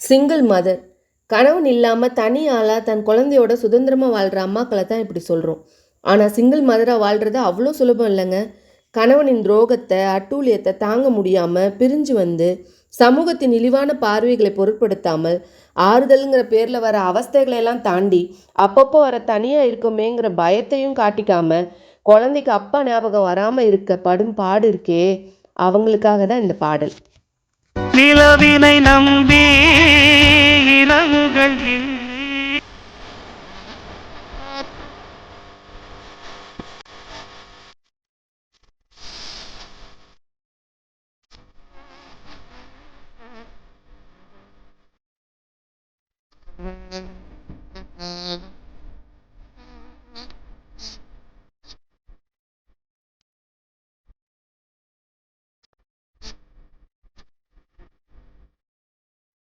Single mother கணவன் இல்லாமல் தனி ஆளாக தன் குழந்தையோட சுதந்திரமாக வாழ்கிற அம்மாக்களை தான் இப்படி சொல்கிறோம் ஆனால் சிங்கிள் மதராக வாழ்கிறது அவ்வளோ சுலபம் இல்லைங்க. கணவனின் துரோகத்தை அட்டூழியத்தை தாங்க முடியாமல் பிரிஞ்சு வந்து சமூகத்தின் இழிவான பார்வைகளை பொருட்படுத்தாமல் ஆறுதலுங்கிற பேரில் வர அவஸ்தைகளை எல்லாம் தாண்டி அப்பப்போ வர தனியாக இருக்குமேங்கிற பயத்தையும் காட்டிக்காம குழந்தைக்கு அப்பா ஞாபகம் வராமல் இருக்க படும் பாடு இருக்கே. அவங்களுக்காக தான் இந்த பாடல். நிலவினை நம்பி